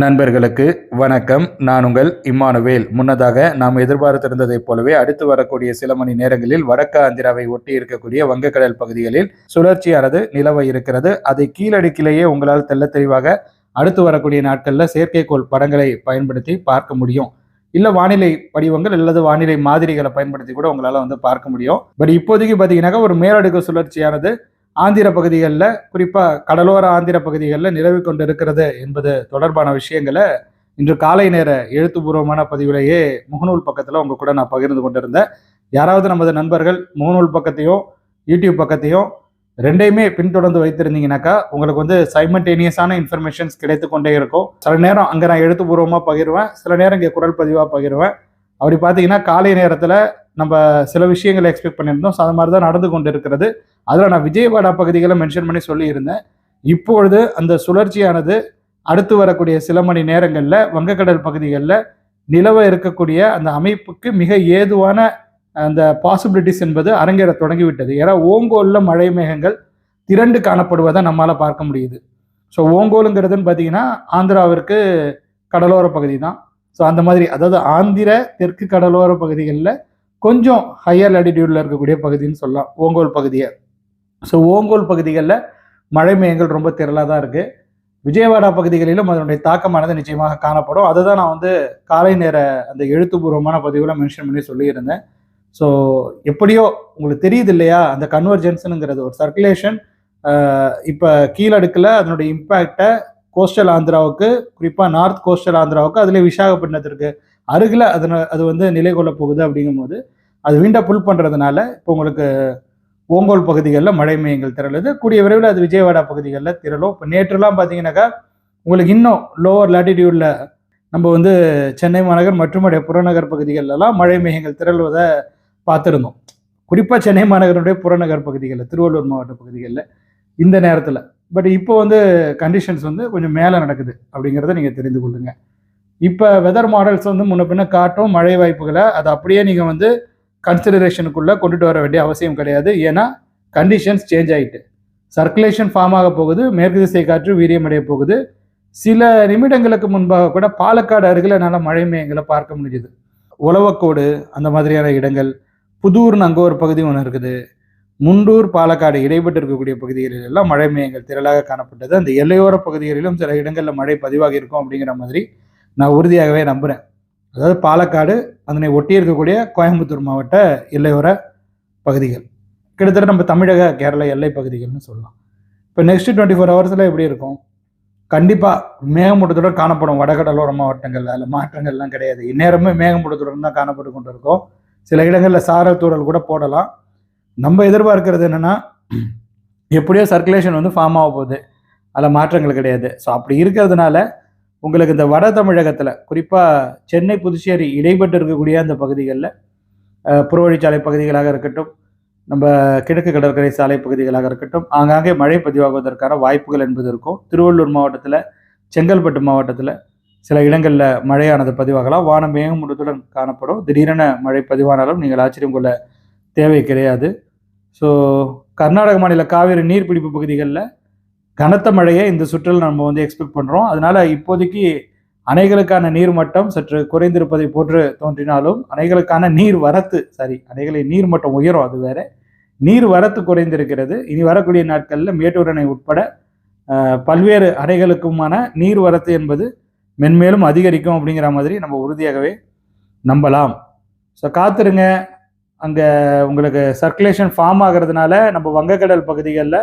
நண்பர்களுக்கு வணக்கம். நான் உங்கள் இம்மானுவேல். முன்னதாக நாம் எதிர்பார்த்திருந்ததைப் போலவே அடுத்து வரக்கூடிய சில மணி நேரங்களில் வடக்கு ஆந்திராவை ஒட்டி இருக்கக்கூடிய வங்கக்கடல் பகுதிகளில் சுழற்சியானது நிலவ இருக்கிறது. அதை கீழடுக்கிலேயே உங்களால் தெல்ல தெளிவாக அடுத்து வரக்கூடிய நாட்களில் செயற்கைக்கோள் படங்களை பயன்படுத்தி பார்க்க முடியும். இல்லை வானிலை படிவங்கள் அல்லது வானிலை மாதிரிகளை பயன்படுத்தி கூட உங்களால் வந்து பார்க்க முடியும். பட் இப்போதைக்கு பார்த்தீங்கன்னாக்கா ஒரு மேலடுக்கு சுழற்சியானது ஆந்திர பகுதிகளில் குறிப்பாக கடலோர ஆந்திர பகுதிகளில் நிலவி கொண்டு இருக்கிறது என்பது தொடர்பான விஷயங்களை இன்று காலை நேர எழுத்துப்பூர்வமான பதிவிலேயே முகநூல் பக்கத்தில் உங்கள் கூட நான் பகிர்ந்து கொண்டிருந்தேன். யாராவது நமது நண்பர்கள் முகநூல் பக்கத்தையும் யூடியூப் பக்கத்தையும் ரெண்டையுமே பின்தொடர்ந்து வைத்திருந்தீங்கன்னாக்கா உங்களுக்கு வந்து சைமண்டேனியஸான இன்ஃபர்மேஷன்ஸ் கிடைத்து கொண்டே இருக்கும். சில நேரம் அங்கே நான் எழுத்துப்பூர்வமாக பகிர்வேன் சில நேரம் இங்கே குரல் பதிவாக பகிர்வேன். அப்படி பார்த்தீங்கன்னா காலை நேரத்தில் நம்ம சில விஷயங்களை எக்ஸ்பெக்ட் பண்ணியிருந்தோம். ஸோ அது மாதிரி தான் நடந்து கொண்டு இருக்கிறது அதில் நான் விஜயவாடா பகுதிகளை மென்ஷன் பண்ணி சொல்லியிருந்தேன். இப்பொழுது அந்த சுழற்சியானது அடுத்து வரக்கூடிய சில மணி நேரங்களில் வங்கக்கடல் பகுதிகளில் நிலவ இருக்கக்கூடிய அந்த அமைப்புக்கு மிக ஏதுவான அந்த பாசிபிலிட்டிஸ் என்பது அரங்கேற தொடங்கிவிட்டது. ஏன்னா ஓங்கோலில் மழை மேகங்கள் திரண்டு காணப்படுவதை நம்மளால் பார்க்க முடியுது. ஸோ ஓங்கோலுங்கிறதுன்னு பார்த்தீங்கன்னா ஆந்திராவிற்கு கடலோர பகுதி தான் ஸோ அந்த மாதிரி அதாவது ஆந்திர தெற்கு கடலோர பகுதிகளில் கொஞ்சம் ஹையர் லாட்டிடியூடில் இருக்கக்கூடிய பகுதின்னு சொல்லலாம். ஓங்கோல் பகுதியை. ஸோ ஓங்கோல் பகுதிகளில் மழை மேகங்கள் ரொம்ப திரளாக தான் இருக்குது விஜயவாடா பகுதிகளிலும் அதனுடைய தாக்கமானது நிச்சயமாக காணப்படும். அதை தான் நான் வந்து காலை நேர அந்த எழுத்துப்பூர்வமான பதிவில் மென்ஷன் பண்ணி சொல்லியிருந்தேன். ஸோ எப்படியோ உங்களுக்கு தெரியுது இல்லையா? அந்த கன்வர்ஜென்ஸுங்கிறது ஒரு சர்க்குலேஷன் இப்போ கீழடுக்கில் அதனுடைய இம்பேக்டை கோஸ்டல் ஆந்திராவுக்கு குறிப்பாக நார்த் கோஸ்டல் ஆந்திராவுக்கு அதில் விசாகப்பட்டினத்திற்கு அருகில் அதனை அது வந்து நிலை கொள்ள போகுது அப்படிங்கும்போது அது வீண்டா புல் பண்ணுறதுனால இப்போ உங்களுக்கு ஓங்கோல் பகுதிகளில் மழை மையங்கள் திரளுது. கூடிய விரைவில் அது விஜயவாடா பகுதிகளில் திரளும். இப்போ நேற்றுலாம் பார்த்தீங்கன்னாக்கா உங்களுக்கு இன்னும் லோவர் லாட்டிடியூடில் நம்ம வந்து சென்னை மாநகர் மற்றும் அடைய புறநகர் பகுதிகளெல்லாம் மழை மேகங்கள் திரள்வதை பார்த்துருந்தோம். குறிப்பாக சென்னை மாநகருடைய புறநகர் பகுதிகளில் திருவள்ளூர் மாவட்ட பகுதிகளில் இந்த நேரத்தில். பட் இப்போ வந்து கண்டிஷன்ஸ் வந்து கொஞ்சம் மேலே நடக்குது அப்படிங்கிறத நீங்கள் தெரிந்து கொள்ளுங்கள் இப்போ வெதர் மாடல்ஸ் வந்து முன்ன பின்ன காட்டும் மழை வாய்ப்புகளை அதை அப்படியே நீங்கள் வந்து கன்சிடரேஷனுக்குள்ளே கொண்டுட்டு வர வேண்டிய அவசியம் கிடையாது. ஏன்னா கண்டிஷன்ஸ் சேஞ்ச் ஆகிட்டு சர்க்குலேஷன் ஃபார்ம் ஆக போகுது மேற்கு திசை காற்று வீரியமடைய போகுது. சில நிமிடங்களுக்கு முன்பாக கூட பாலக்காடு அருகில் என்னால் மழை மேயங்களை பார்க்க முடிஞ்சுது. உழவக்கோடு அந்த மாதிரியான இடங்கள் புதூர்னு அங்கே ஒரு பகுதி ஒன்று இருக்குது. முண்டூர் பாலக்காடு இடைப்பட்டு இருக்கக்கூடிய பகுதிகளில் எல்லாம் மழை மேயங்கள் திரளாக காணப்பட்டது. அந்த எல்லையோர பகுதிகளிலும் சில இடங்களில் மழை பதிவாகி இருக்கும் அப்படிங்கிற மாதிரி நான் உறுதியாகவே நம்புகிறேன் அதாவது பாலக்காடு அதனை ஒட்டி இருக்கக்கூடிய கோயம்புத்தூர் மாவட்ட எல்லையோர பகுதிகள். கிட்டத்தட்ட நம்ம தமிழக கேரள எல்லை பகுதிகள்னு சொல்லலாம். இப்போ நெக்ஸ்ட் டுவெண்ட்டி ஃபோர் ஹவர்ஸில் எப்படி இருக்கும்? கண்டிப்பாக மேகமூட்டத்துடன் காணப்படும் வடகடலோர மாவட்டங்கள் அதில் மாற்றங்கள்லாம் கிடையாது. இந்நேரமே மேகமூட்டத்துடன் தான் காணப்பட்டு கொண்டு இருக்கோம் சில இடங்களில் சாரல் தூரல் கூட போடலாம். நம்ம எதிர்பார்க்கறது என்னென்னா எப்படியோ சர்க்குலேஷன் வந்து ஃபார்ம் ஆக போகுது. அதில் மாற்றங்கள் கிடையாது. ஸோ அப்படி இருக்கிறதுனால உங்களுக்கு இந்த வட தமிழகத்தில் குறிப்பாக சென்னை புதுச்சேரி இடைப்பட்டு இருக்கக்கூடிய அந்த பகுதிகளில் புறவழிச்சாலை பகுதிகளாக இருக்கட்டும் நம்ம கிழக்கு கடற்கரை சாலை பகுதிகளாக இருக்கட்டும் ஆங்காங்கே மழை பதிவாகுவதற்கான வாய்ப்புகள் என்பது இருக்கும். திருவள்ளூர் மாவட்டத்தில் செங்கல்பட்டு மாவட்டத்தில் சில இடங்களில் மழையானது பதிவாகலாம். வானம் மேகமூட்டத்துடன் காணப்படும். திடீரென மழை பதிவானாலும் நீங்கள் ஆச்சரியம் கொள்ள தேவை கிடையாது. ஸோ கர்நாடக மாநில காவிரி நீர்பிடிப்பு பகுதிகளில் கனத்த மழையை இந்த சுற்றில் நம்ம வந்து எக்ஸ்பெக்ட் பண்ணுறோம் அதனால இப்போதைக்கு அணைகளுக்கான நீர் மட்டம் சற்று குறைந்திருப்பதை போன்று தோன்றினாலும் அணைகளுக்கான நீர் வரத்து சரி அணைகளின் நீர் மட்டம் உயரும் அது வேற. நீர் வரத்து குறைந்திருக்கிறது. இனி வரக்கூடிய நாட்களில் மேட்டூர் அணை உட்பட பல்வேறு அணைகளுக்குமான நீர் வரத்து என்பது மென்மேலும் அதிகரிக்கும் அப்படிங்கிற மாதிரி நம்ம உறுதியாகவே நம்பலாம். ஸோ காத்துருங்க. அங்கே உங்களுக்கு சர்க்குலேஷன் ஃபார்ம் ஆகிறதுனால நம்ம வங்கக்கடல் பகுதிகளில்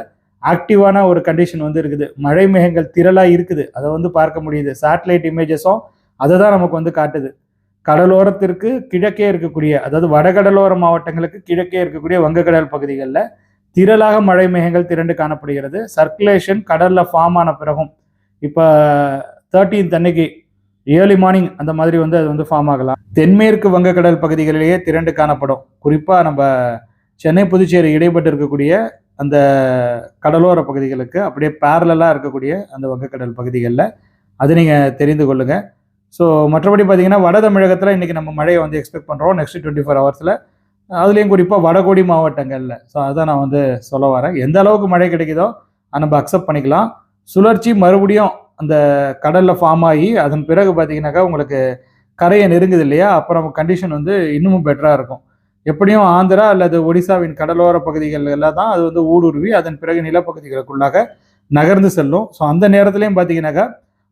ஆக்டிவான ஒரு கண்டிஷன் வந்து இருக்குது. மழை மேகங்கள் திரளாக இருக்குது. அதை வந்து பார்க்க முடியுது. சேட்டலைட் இமேஜஸும் அதை தான் நமக்கு வந்து காட்டுது. கடலோரத்திற்கு கிழக்கே இருக்கக்கூடிய அதாவது வடகடலோர மாவட்டங்களுக்கு கிழக்கே இருக்கக்கூடிய வங்கக்கடல் பகுதிகளில் திரளாக மழை மேகங்கள் திரண்டு காணப்படுகிறது. சர்க்குலேஷன் கடலில் ஃபார்ம் ஆன பிறகும் இப்போ தேர்ட்டீன்த் அன்னைக்கு ஏர்லி மார்னிங் அந்த மாதிரி வந்து அது வந்து ஃபார்ம் ஆகலாம். தென்மேற்கு வங்கக்கடல் பகுதிகளிலேயே திரண்டு காணப்படும். குறிப்பாக நம்ம சென்னை புதுச்சேரி இடைப்பட்டு இருக்கக்கூடிய அந்த கடலோர பகுதிகளுக்கு அப்படியே பேரலாக இருக்கக்கூடிய அந்த வங்கக்கடல் பகுதிகளில். அது நீங்கள் தெரிந்து கொள்ளுங்கள் ஸோ மற்றபடி பார்த்தீங்கன்னா வட தமிழகத்தில் இன்றைக்கி நம்ம மழையை வந்து எக்ஸ்பெக்ட் பண்ணுறோம் நெக்ஸ்ட் டுவெண்ட்டி ஃபோர் ஹவர்ஸில் அதுலேயும் குறிப்பாக வடகோடி மாவட்டங்களில். ஸோ அதான் நான் வந்து சொல்ல வரேன். எந்த அளவுக்கு மழை கிடைக்குதோ அதை நம்ம அக்செப்ட் பண்ணிக்கலாம். சுழற்சி மறுபடியும் அந்த கடலில் ஃபார்ம் ஆகி அதன் பிறகு பார்த்தீங்கன்னாக்கா உங்களுக்கு கரையை நெருங்குது இல்லையா? அப்புறம் கண்டிஷன் வந்து இன்னமும் பெட்டராக இருக்கும். எப்படியும் ஆந்திரா அல்லது ஒடிசாவின் கடலோர பகுதிகளில் தான் அது வந்து ஊடுருவி அதன் பிறகு நிலப்பகுதிகளுக்குள்ளாக நகர்ந்து செல்லும். ஸோ அந்த நேரத்துலையும் பார்த்தீங்கன்னாக்கா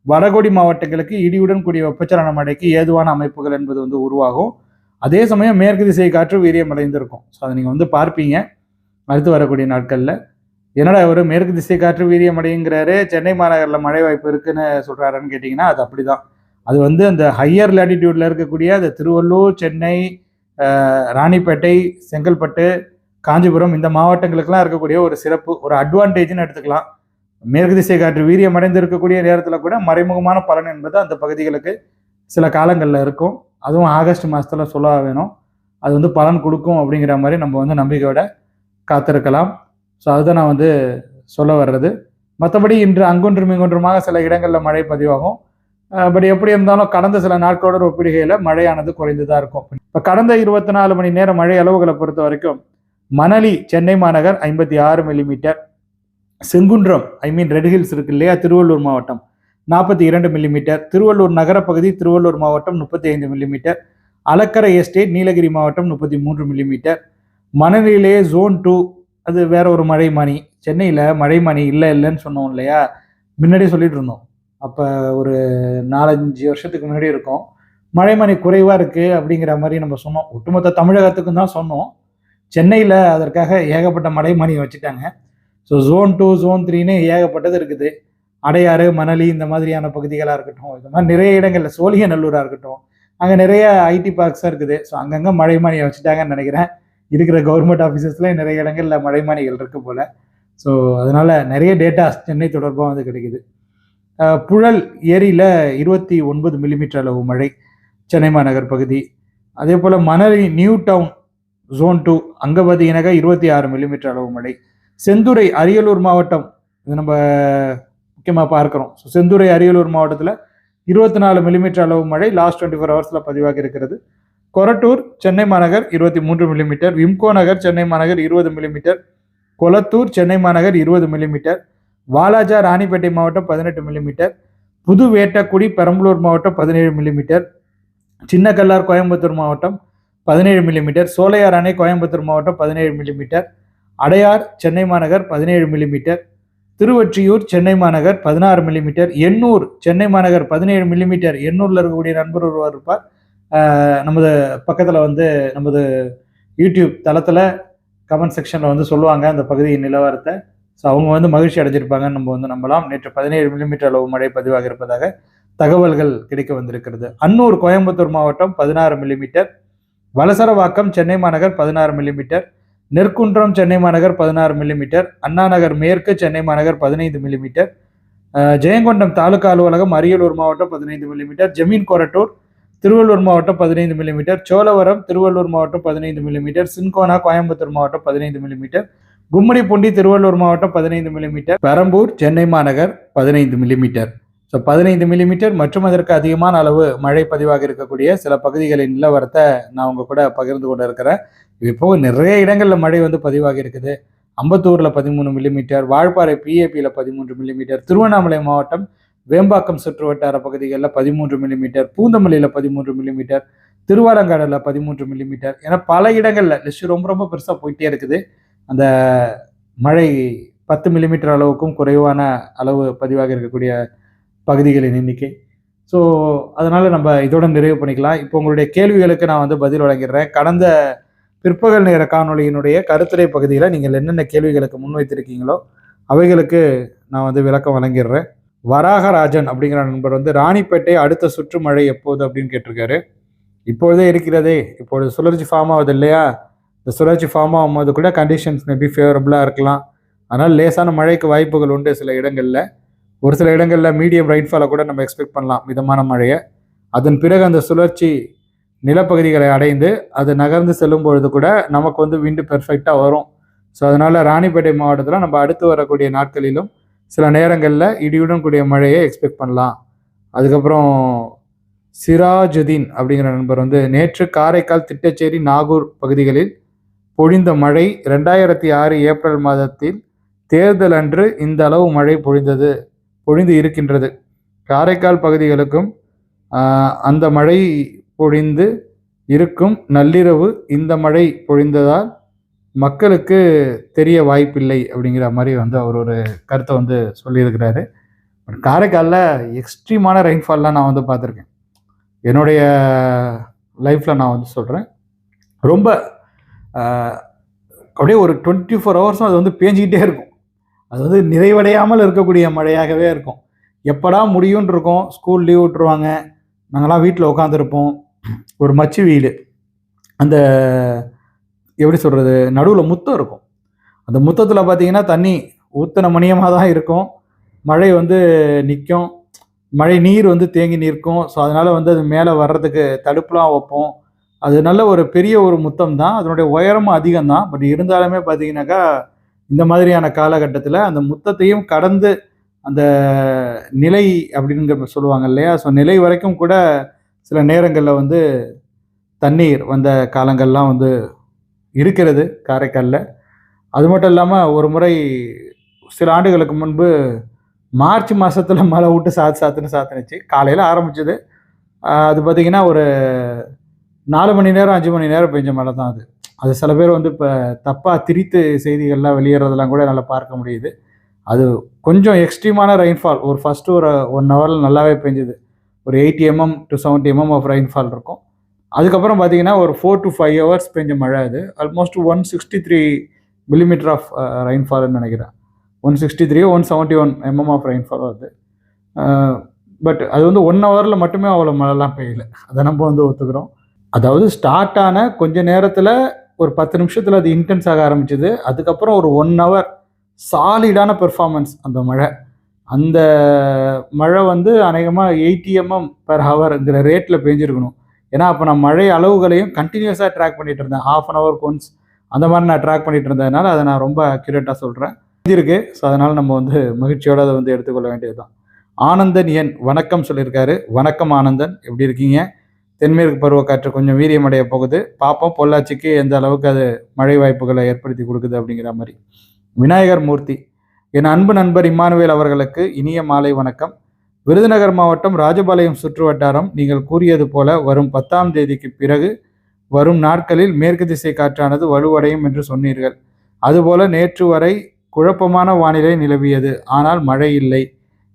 வடகோடி மாவட்டங்களுக்கு இடியுடன் கூடிய வெப்பச்சலன மழைக்கு ஏதுவான அமைப்புகள் என்பது வந்து உருவாகும். அதே சமயம் மேற்கு திசை காற்று வீரியமடைந்திருக்கும் ஸோ அதை நீங்கள் வந்து பார்ப்பீங்க. அடுத்து வரக்கூடிய நாட்களில். என்னடா இவர் மேற்கு திசை காற்று வீரியமடையுங்கிறாரு சென்னை மாநகரில் மழை வாய்ப்பு இருக்குன்னு சொல்கிறாருன்னு கேட்டிங்கன்னா அது அப்படிதான். அது வந்து அந்த ஹையர் லேட்டிடியூடில் இருக்கக்கூடிய அந்த திருவள்ளூர் சென்னை ராணிப்பேட்டை செங்கல்பட்டு காஞ்சிபுரம் இந்த மாவட்டங்களுக்கெல்லாம் இருக்கக்கூடிய ஒரு சிறப்பு ஒரு அட்வான்டேஜ்னு எடுத்துக்கலாம். மேற்கு திசை காற்று வீரியம் அடைந்து இருக்கக்கூடிய நேரத்தில் கூட மறைமுகமான பலன் என்பது அந்த பகுதிகளுக்கு சில காலங்களில் இருக்கும். அதுவும் ஆகஸ்ட் மாதத்தில் சொல்ல வேணும். அது வந்து பலன் கொடுக்கும் அப்படிங்கிற மாதிரி நம்ம வந்து நம்பிக்கையோட காத்திருக்கலாம். ஸோ அதுதான் நான் வந்து சொல்ல வர்றது. மற்றபடி இன்று அங்கொன்றும் இங்கொன்றுமாக சில இடங்களில் மழை பதிவாகும். பட் எப்படி இருந்தாலும் கடந்த சில நாட்களோட ஒப்பிடுகையில் மழையானது குறைந்து தான் இருக்கும். இப்போ கடந்த இருபத்தி நாலு மணி நேரம் மழை அளவுகளை பொறுத்த வரைக்கும் மணலி சென்னை மாநகர் ஐம்பத்தி ஆறு millimetre Sengundram I mean Red Hills இருக்கு இல்லையா திருவள்ளூர் மாவட்டம் நாற்பத்தி இரண்டு மில்லிமீட்டர் திருவள்ளூர் நகரப்பகுதி திருவள்ளூர் மாவட்டம் முப்பத்தி ஐந்து மில்லிமீட்டர் அலக்கரை எஸ்டேட் நீலகிரி மாவட்டம் முப்பத்தி மூன்று மில்லிமீட்டர் மணலிலே ஜோன் டூ அது வேற ஒரு மழைமணி சென்னையில் மழைமணி இல்லை இல்லைன்னு சொன்னோம் இல்லையா முன்னாடியே சொல்லிட்டு இருந்தோம். அப்போ ஒரு நாலஞ்சு வருஷத்துக்கு முன்னாடி இருக்கும். மழைமணி குறைவாக இருக்குது அப்படிங்கிற மாதிரி நம்ம சொன்னோம். ஒட்டுமொத்த தமிழகத்துக்கும் தான் சொன்னோம். சென்னையில் அதற்காக ஏகப்பட்ட மழைமணி வச்சுட்டாங்க. ஸோ ஜோன் டூ ஜோன் த்ரீன்னு ஏகப்பட்டது இருக்குது. அடையாறு மணலி இந்த மாதிரியான பகுதிகளாக இருக்கட்டும். இந்த மாதிரி நிறைய இடங்கள்ல நல்லூராக இருக்கட்டும். அங்கே நிறைய ஐடி பார்க்ஸாக இருக்குது. ஸோ அங்கங்கே மழைமானியை வச்சுட்டாங்கன்னு நினைக்கிறேன். இருக்கிற கவர்மெண்ட் ஆஃபீஸஸ்லேயே நிறைய இடங்கள்ல மழைமானிகள் இருக்கு போல். ஸோ அதனால் நிறைய டேட்டா சென்னை தொடர்பாக வந்து கிடைக்குது. புழல் ஏரியில் இருபத்தி ஒன்பது மில்லிமீட்டர் அளவு மழை. சென்னை மாநகர் பகுதி. அதே போல் Manali new town zone two அங்கே பார்த்தீங்கன்னாக்கா இருபத்தி ஆறு மில்லிமீட்டர் அளவு மழை. செந்துறை அரியலூர் மாவட்டம் இது நம்ம முக்கியமாக பார்க்குறோம். ஸோ செந்துறை அரியலூர் மாவட்டத்தில் இருபத்தி நாலு மில்லிமீட்டர் அளவு மழை லாஸ்ட் டுவெண்ட்டி ஃபோர் ஹவர்ஸில் பதிவாகி இருக்கிறது. கொரட்டூர் சென்னை மாநகர் இருபத்தி மூன்று மில்லிமீட்டர் விம்கோ நகர் சென்னை மாநகர் இருபது மில்லிமீட்டர் கொளத்தூர் சென்னை மாநகர் இருபது மில்லிமீட்டர் வாலாஜா ராணிப்பேட்டை மாவட்டம் பதினெட்டு மில்லிமீட்டர் புது வேட்டக்குடி பெரம்பலூர் மாவட்டம் பதினேழு மில்லிமீட்டர் சின்னக்கல்லார் கோயம்புத்தூர் மாவட்டம் பதினேழு மில்லிமீட்டர் சோலையார் அணை கோயம்புத்தூர் மாவட்டம் பதினேழு மில்லிமீட்டர் அடையார் சென்னை மாநகர் பதினேழு மில்லிமீட்டர் திருவொற்றியூர் சென்னை மாநகர் பதினாறு மில்லிமீட்டர் எண்ணூர் சென்னை மாநகர் பதினேழு மில்லிமீட்டர் எண்ணூரில் இருக்கக்கூடிய நண்பர் ஒருவர் இருப்பார். நமது பக்கத்தில் வந்து நமது யூடியூப் தளத்தில் கமெண்ட் செக்ஷனில் வந்து சொல்லுவாங்க அந்த பகுதியின் நிலவரத்தை. ஸோ அவங்க வந்து மகிழ்ச்சி அடைஞ்சிருப்பாங்கன்னு நம்ம வந்து நம்பலாம். நேற்று பதினேழு மில்லிமீட்டர் அளவு மழை பதிவாக இருப்பதாக தகவல்கள் கிடைக்க வந்திருக்கிறது. அன்னூர் கோயம்புத்தூர் மாவட்டம் பதினாறு மில்லிமீட்டர் வலசரவாக்கம் சென்னை மாநகர் பதினாறு மில்லிமீட்டர் நெற்குன்றம் சென்னை மாநகர் பதினாறு மில்லிமீட்டர் அண்ணா நகர் மேற்கு சென்னை மாநகர் பதினைந்து மில்லிமீட்டர் ஜெயங்கொண்டம் தாலுகா அலுவலகம் அரியலூர் மாவட்டம் பதினைந்து மில்லிமீட்டர் ஜமீன் கொரட்டூர் திருவள்ளூர் மாவட்டம் பதினைந்து மில்லிமீட்டர் சோழவரம் திருவள்ளூர் மாவட்டம் பதினைந்து மில்லிமீட்டர் சின்கோனா கோயம்புத்தூர் மாவட்டம் பதினைந்து மில்லிமீட்டர் கும்மிடிப்பூண்டி திருவள்ளூர் மாவட்டம் பதினைந்து மில்லிமீட்டர் பெரம்பூர் சென்னை மாநகர் பதினைந்து மில்லிமீட்டர் ஸோ பதினைந்து மில்லிமீட்டர் மற்றும் அதற்கு அதிகமான அளவு மழை பதிவாக இருக்கக்கூடிய சில பகுதிகளின் நிலவரத்தை நான் உங்கள் கூட பகிர்ந்து கொண்டு இருக்கிறேன் இப்போ நிறைய இடங்களில் மழை வந்து பதிவாகி இருக்குது. அம்பத்தூரில் பதிமூணு மில்லிமீட்டர் வால்பாறை பிஏபியில் பதிமூன்று மில்லிமீட்டர் திருவண்ணாமலை மாவட்டம் வேம்பாக்கம் சுற்று வட்டார பகுதிகளில் பதிமூன்று மில்லிமீட்டர் பூந்தமல்லியில் பதிமூன்று மில்லிமீட்டர் திருவாலங்காடில் பதிமூன்று மில்லிமீட்டர் என பல இடங்களில் லிஸ்ட் ரொம்ப ரொம்ப பெருசாக போயிட்டே இருக்குது. அந்த மழை பத்து மில்லிமீட்டர் அளவுக்கும் குறைவான அளவு பதிவாக இருக்கக்கூடிய பகுதிகளின் எண்ணிக்கை. ஸோ அதனால் நம்ம இதோட நிறைவு பண்ணிக்கலாம். இப்போ உங்களுடைய கேள்விகளுக்கு நான் வந்து பதில் வழங்கிடுறேன். கடந்த பிற்பகல் நேர காணொலியினுடைய கருத்துரை பகுதியில் நீங்கள் என்னென்ன கேள்விகளுக்கு முன்வைத்திருக்கீங்களோ அவைகளுக்கு நான் வந்து விளக்கம் வழங்கிடுறேன். வராகராஜன் அப்படிங்கிற நண்பர் வந்து ராணிப்பேட்டை அடுத்த சுற்று மழை எப்போது அப்படின்னு கேட்டிருக்காரு. இப்பொழுதே இருக்கிறதே. இப்பொழுது சுழற்சி ஃபார்ம் ஆகுது இல்லையா? இந்த சுழற்சி ஃபார்ம் ஆகும்போது கூட கண்டிஷன்ஸ் மேபி ஃபேவரபுளாக இருக்கலாம். அதனால் லேசான மழைக்கு வாய்ப்புகள் உண்டு சில இடங்களில். ஒரு சில இடங்களில் மீடியம் ரைன்ஃபாலை கூட நம்ம எக்ஸ்பெக்ட் பண்ணலாம். மிதமான மழையை. அதன் பிறகு அந்த சுழற்சி நிலப்பகுதிகளை அடைந்து அது நகர்ந்து செல்லும் பொழுது கூட நமக்கு வந்து விண்டு பெர்ஃபெக்டாக வரும். ஸோ அதனால் ராணிப்பேட்டை மாவட்டத்தில் நம்ம அடுத்து வரக்கூடிய நாட்களிலும் சில நேரங்களில் இடியுடன் கூடிய மழையை எக்ஸ்பெக்ட் பண்ணலாம். அதுக்கப்புறம் சிராஜுதீன் அப்படிங்கிற நண்பர் வந்து நேற்று காரைக்கால் திட்டச்சேரி நாகூர் பகுதிகளில் பொழிந்த மழை ரெண்டாயிரத்தி ஆறு ஏப்ரல் மாதத்தில் தேர்தல் அன்று இந்த அளவு மழை பொழிந்தது. பொழிந்து இருக்கின்றது. காரைக்கால் பகுதிகளுக்கும் அந்த மழை பொழிந்து இருக்கும் நள்ளிரவு இந்த மழை பொழிந்ததால் மக்களுக்கு தெரிய வாய்ப்பில்லை அப்படிங்கிற மாதிரி வந்து அவர் ஒரு கருத்தை வந்து சொல்லியிருக்கிறாரு. காரைக்காலில் எக்ஸ்ட்ரீமான ரெயின்ஃபால்லாம் நான் வந்து பார்த்துருக்கேன். என்னுடைய லைஃப்பில் நான் வந்து சொல்கிறேன் ரொம்ப அப்படியே ஒரு டுவெண்ட்டி ஃபோர் ஹவர்ஸும் அது வந்து பேஞ்சிக்கிட்டே இருக்கும். அது வந்து நிறைவடையாமல் இருக்கக்கூடிய மழையாகவே இருக்கும். எப்படா முடியும்னு இருக்கும் ஸ்கூல் லீவ் விட்டுருவாங்க. நாங்களாம் வீட்டில் உட்காந்துருப்போம் ஒரு மச்சு வீடு. அந்த எப்படி சொல்கிறது நடுவில் முத்தம் இருக்கும். அந்த முத்தத்தில் பார்த்தீங்கன்னா தண்ணி ஊத்தன மணியமாக தான் இருக்கும். மழை வந்து நிற்கும் மழை நீர் வந்து தேங்கி நிற்கும். ஸோ அதனால் வந்து அது மேலே வர்றதுக்கு தடுப்புலாம் வைப்போம். அது நல்ல ஒரு பெரிய ஒரு முத்தம் தான். அதனுடைய உயரமும் அதிகம் தான். பட் இருந்தாலுமே பார்த்தீங்கன்னாக்கா இந்த மாதிரியான காலகட்டத்தில் அந்த முத்தத்தையும் கடந்து அந்த நிலை அப்படிங்கிற சொல்லுவாங்க இல்லையா? ஸோ நிலை வரைக்கும் கூட சில நேரங்களில் வந்து தண்ணீர் வந்த காலங்கள்லாம் வந்து இருக்கிறது காரைக்காலில். அது மட்டும் இல்லாமல் ஒரு முறை சில ஆண்டுகளுக்கு முன்பு மார்ச் மாதத்தில் மழை விட்டு சாத்து சாத்துன்னு சாத்துனுச்சு. காலையில் ஆரம்பிச்சது. அது பார்த்திங்கன்னா ஒரு நாலு மணி நேரம் அஞ்சு மணி நேரம் பெஞ்ச மழை தான் அது. அது சில பேர் வந்து இப்போ தப்பாக திரித்து செய்திகள்லாம் வெளியேறதெல்லாம் கூட நல்லா பார்க்க முடியுது. அது கொஞ்சம் எக்ஸ்ட்ரீமான ரெயின்ஃபால் ஒரு ஃபஸ்ட்டு ஒரு ஒன் ஹவரில் நல்லாவே பெஞ்சுது. ஒரு eighty mm to seventy mm of rainfall இருக்கும். அதுக்கப்புறம் பார்த்தீங்கன்னா ஒரு ஃபோர் டு ஃபைவ் ஹவர்ஸ் பெஞ்ச மழை அது. Almost one sixty three millimetre of ரெயின்ஃபால்னு நினைக்கிறேன். One sixty three one seventy one mm of rainfall வருது பட் அது வந்து ஒன் ஹவரில் மட்டுமே அவ்வளோ மழைலாம் பெய்யல. அதை நம்ம வந்து ஒத்துக்கிறோம். அதாவது ஸ்டார்ட் ஆன கொஞ்ச நேரத்தில் ஒரு பத்து நிமிஷத்தில் அது இன்டென்ஸ் ஆக ஆரம்பிச்சது. அதுக்கப்புறம் ஒரு ஒன் ஹவர் சாலிடான பெர்ஃபார்மன்ஸ் அந்த மழை. அந்த மழை வந்து அநேகமாக எயிட்டி எம்எம் பெர் ஹவர்ங்கிற ரேட்டில் பெஞ்சிருக்கணும். ஏன்னா அப்போ நான் மழை அளவுகளையும் கண்டினியூஸாக ட்ராக் பண்ணிட்டு இருந்தேன். ஹாஃப் அன் ஹவர் ஒன்ஸ் அந்த மாதிரி நான் ட்ராக் பண்ணிட்டு இருந்ததுனால அதை நான் ரொம்ப அக்யூரேட்டாக சொல்கிறேன் இருக்கு. ஸோ அதனால் நம்ம வந்து மகிழ்ச்சியோடு அதை வந்து எடுத்துக்கொள்ள வேண்டியது தான் ஆனந்தன் என். வணக்கம் சொல்லியிருக்காரு. வணக்கம் ஆனந்தன். எப்படி இருக்கீங்க? தென்மேற்கு பருவக்காற்று கொஞ்சம் வீரியமடைய போகுது. பார்ப்போம் பொள்ளாச்சிக்கு எந்த அளவுக்கு அது மழை வாய்ப்புகளை ஏற்படுத்தி கொடுக்குது அப்படிங்கிற மாதிரி. விநாயகர் மூர்த்தி என் அன்பு நண்பர் இம்மானுவேல் அவர்களுக்கு இனிய மாலை வணக்கம். விருதுநகர் மாவட்டம் ராஜபாளையம் சுற்று வட்டாரம் நீங்கள் கூறியது போல வரும் பத்தாம் தேதிக்கு பிறகு வரும் நாட்களில் மேற்கு திசை காற்றானது வலுவடையும் என்று சொன்னீர்கள். அதுபோல நேற்று வரை குழப்பமான வானிலை நிலவியது. ஆனால் மழை இல்லை.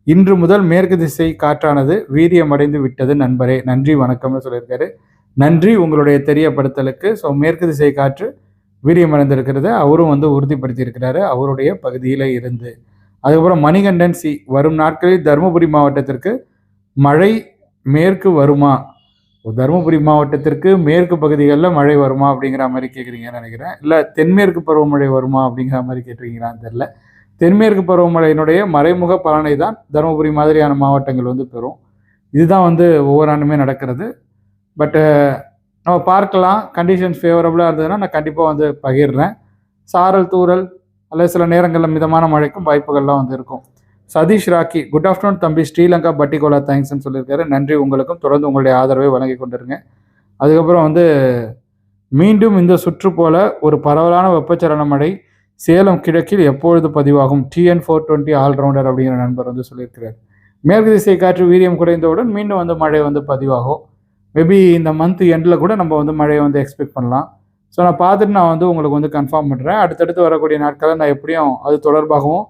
இன்று முதல் மேற்கு திசை காற்றானது வீரியமடைந்து விட்டது நண்பரே. நன்றி வணக்கம்னு சொல்லியிருக்காரு. நன்றி உங்களுடைய தெரியப்படுத்தலுக்கு. ஸோ மேற்கு திசை காற்று வீரியமடைந்திருக்கிறத. அவரும் வந்து உறுதிப்படுத்தியிருக்கிறாரு. அவருடைய பகுதியில் இருந்து. அதுக்கப்புறம் மணிகண்டன் சி வரும் நாட்களில் தருமபுரி மாவட்டத்திற்கு மழை மேற்கு வருமா? தருமபுரி மாவட்டத்திற்கு மேற்கு பகுதிகளில் மழை வருமா அப்படிங்கிற மாதிரி கேட்குறீங்கன்னு நினைக்கிறேன். இல்லை தென்மேற்கு பருவமழை வருமா அப்படிங்கிற மாதிரி கேட்டிருக்கீங்களான்னு தெரில தென்மேற்கு பருவமழையினுடைய மறைமுக பலனை தான் தருமபுரி மாதிரியான மாவட்டங்கள் வந்து பெறும். இதுதான் வந்து ஒவ்வொரு ஆண்டுமே நடக்கிறது. பட்டு நம்ம பார்க்கலாம். கண்டிஷன்ஸ் ஃபேவரபுளாக இருந்ததுன்னா நான் கண்டிப்பாக வந்து பகிர்றேன். சாரல் தூறல் அல்லது சில நேரங்களில் மிதமான மழைக்கும் வாய்ப்புகள்லாம் வந்து இருக்கும். சதீஷ் ராக்கி குட் ஆஃப்டர்நூன் தம்பி. ஸ்ரீலங்கா பட்டிகோலா தேங்க்ஸ்ன்னு சொல்லியிருக்காரு. நன்றி உங்களுக்கும். தொடர்ந்து உங்களுடைய ஆதரவை வழங்கி கொண்டிருங்க. அதுக்கப்புறம் வந்து மீண்டும் இந்த சுற்று போல ஒரு பரவலான வெப்பச்சலன மழை சேலம் கிழக்கில் எப்பொழுது பதிவாகும்? டிஎன் ஃபோர் டுவெண்ட்டி ஆல்ரவுண்டர் அப்படிங்கிற நண்பர் வந்து சொல்லியிருக்கிறார். மேற்கு திசை காற்று வீரியம் குறைந்தவுடன் மீண்டும் வந்து மழை வந்து பதிவாகும். மேபி இந்த மந்த் எண்டில் கூட நம்ம வந்து மழையை வந்து எக்ஸ்பெக்ட் பண்ணலாம். ஸோ நான் பார்த்துட்டு நான் வந்து உங்களுக்கு வந்து கன்ஃபார்ம் பண்ணுறேன் அடுத்தடுத்து வரக்கூடிய நாட்களில் நான் எப்படியும் அது தொடர்பாகவும்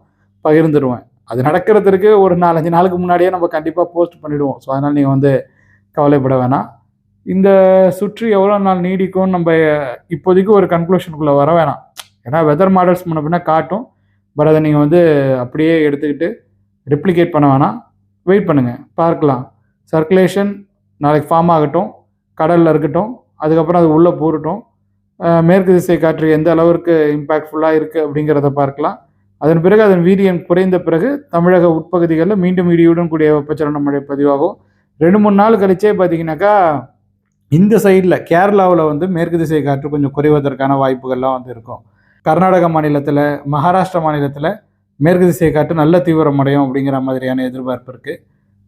பகிர்ந்துடுவேன் அது நடக்கிறதுக்கு ஒரு நாலஞ்சு நாளுக்கு முன்னாடியே நம்ம கண்டிப்பாக போஸ்ட் பண்ணிவிடுவோம் ஸோ அதனால் நீங்கள் வந்து கவலைப்பட வேணாம். இந்த சுற்று எவ்வளோ நாள் நீடிக்கும்னு நம்ம இப்போதைக்கு ஒரு கன்க்ளூஷனுக்குள்ளே வர வேணாம். ஏன்னா வெதர் மாடல்ஸ் முன்ன பின்ன காட்டும். பட் அதை நீங்கள் வந்து அப்படியே எடுத்துக்கிட்டு ரெப்ளிகேட் பண்ண வேணாம். வெயிட் பண்ணுங்கள் பார்க்கலாம். சர்க்குலேஷன் நாளைக்கு ஃபார்ம் ஆகட்டும். கடலில் இருக்கட்டும். அதுக்கப்புறம் அது உள்ளே போகட்டும் மேற்கு திசை காற்று எந்த அளவிற்கு இம்பேக்ட்ஃபுல்லாக இருக்குது அப்படிங்கிறத பார்க்கலாம். அதன் பிறகு அதன் வீரியம் குறைந்த பிறகு தமிழக உட்பகுதிகளில் மீண்டும் இடியுடன் கூடிய வெப்பச்சலன மழை பதிவாகும். ரெண்டு மூணு நாள் கழிச்சே பார்த்தீங்கன்னாக்கா இந்த சைடில் கேரளாவில் வந்து மேற்கு திசை காற்று கொஞ்சம் குறைவதற்கான வாய்ப்புகள்லாம் வந்து இருக்கும். கர்நாடக மாநிலத்தில் மகாராஷ்டிரா மாநிலத்தில் மேற்கு திசையை காட்டு நல்ல தீவிரமடையும் அப்படிங்கிற மாதிரியான எதிர்பார்ப்பு இருக்குது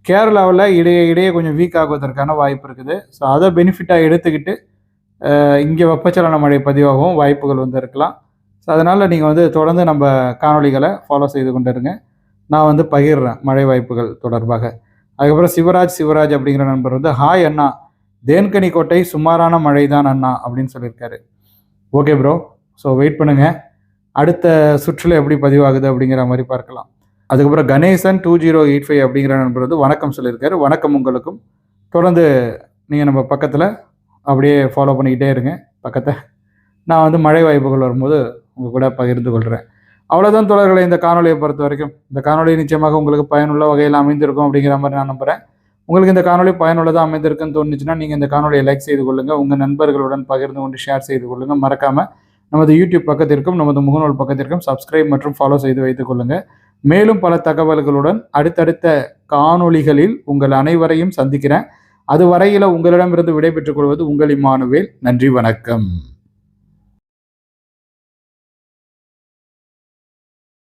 கேரளாவில் இடையே இடையே கொஞ்சம் வீக் ஆகுவதற்கான வாய்ப்பு இருக்குது. ஸோ அதை பெனிஃபிட்டாக எடுத்துக்கிட்டு இங்கே வெப்பச்சலன மழை பதிவாகவும் வாய்ப்புகள் வந்து இருக்கலாம். ஸோ அதனால் நீங்கள் வந்து தொடர்ந்து நம்ம காணொளிகளை ஃபாலோ செய்து கொண்டு இருங்க நான் வந்து பகிர்றேன் மழை வாய்ப்புகள் தொடர்பாக. அதுக்கப்புறம் சிவராஜ் சிவராஜ் அப்படிங்கிற நண்பர் வந்து ஹாய் அண்ணா தேன்கனி கோட்டை சுமாரான மழை தான் அண்ணா அப்படின்னு சொல்லியிருக்காரு. ஓகே ப்ரோ ஸோ வெயிட் பண்ணுங்க. அடுத்த சுற்றுல எப்படி பதிவாகுது அப்படிங்கிற மாதிரி பார்க்கலாம். அதுக்கப்புறம் Ganesan two zero eight five அப்படிங்கிற நண்பர் வந்து வணக்கம் சொல்லியிருக்காரு. வணக்கம் உங்களுக்கும். தொடர்ந்து நீங்கள் நம்ம பக்கத்தில் அப்படியே ஃபாலோ பண்ணிக்கிட்டே இருங்க. பக்கத்தை நான் வந்து மழை வாய்ப்புகள் வரும்போது உங்கள் கூட பகிர்ந்து கொள்கிறேன் அவ்வளோதான் தொடர்களை இந்த காணொலியை பொறுத்த வரைக்கும். இந்த காணொலி நிச்சயமாக உங்களுக்கு பயனுள்ள வகையில் அமைந்திருக்கும் அப்படிங்கிற மாதிரி நான் நம்புகிறேன் உங்களுக்கு இந்த காணொலி பயனுள்ளதாக அமைந்திருக்குன்னு தோணுச்சுன்னா நீங்கள் இந்த காணொலியை லைக் செய்து கொள்ளுங்கள் உங்கள் நண்பர்களுடன் பகிர்ந்து கொண்டு ஷேர் செய்து கொள்ளுங்கள் மறக்காமல் நமது யூடியூப் பக்கத்திற்கும் நமது முகநூல் பக்கத்திற்கும் சப்ஸ்கிரைப் மற்றும் ஃபாலோ செய்து வைத்துக் கொள்ளுங்கள் மேலும் பல தகவல்களுடன் அடுத்தடுத்த காணொளிகளில் உங்கள் அனைவரையும் சந்திக்கிறேன். அதுவரையில் உங்களிடமிருந்து விடைபெற்றுக் கொள்வது உங்கள் இம்மானுவேல் நன்றி வணக்கம்.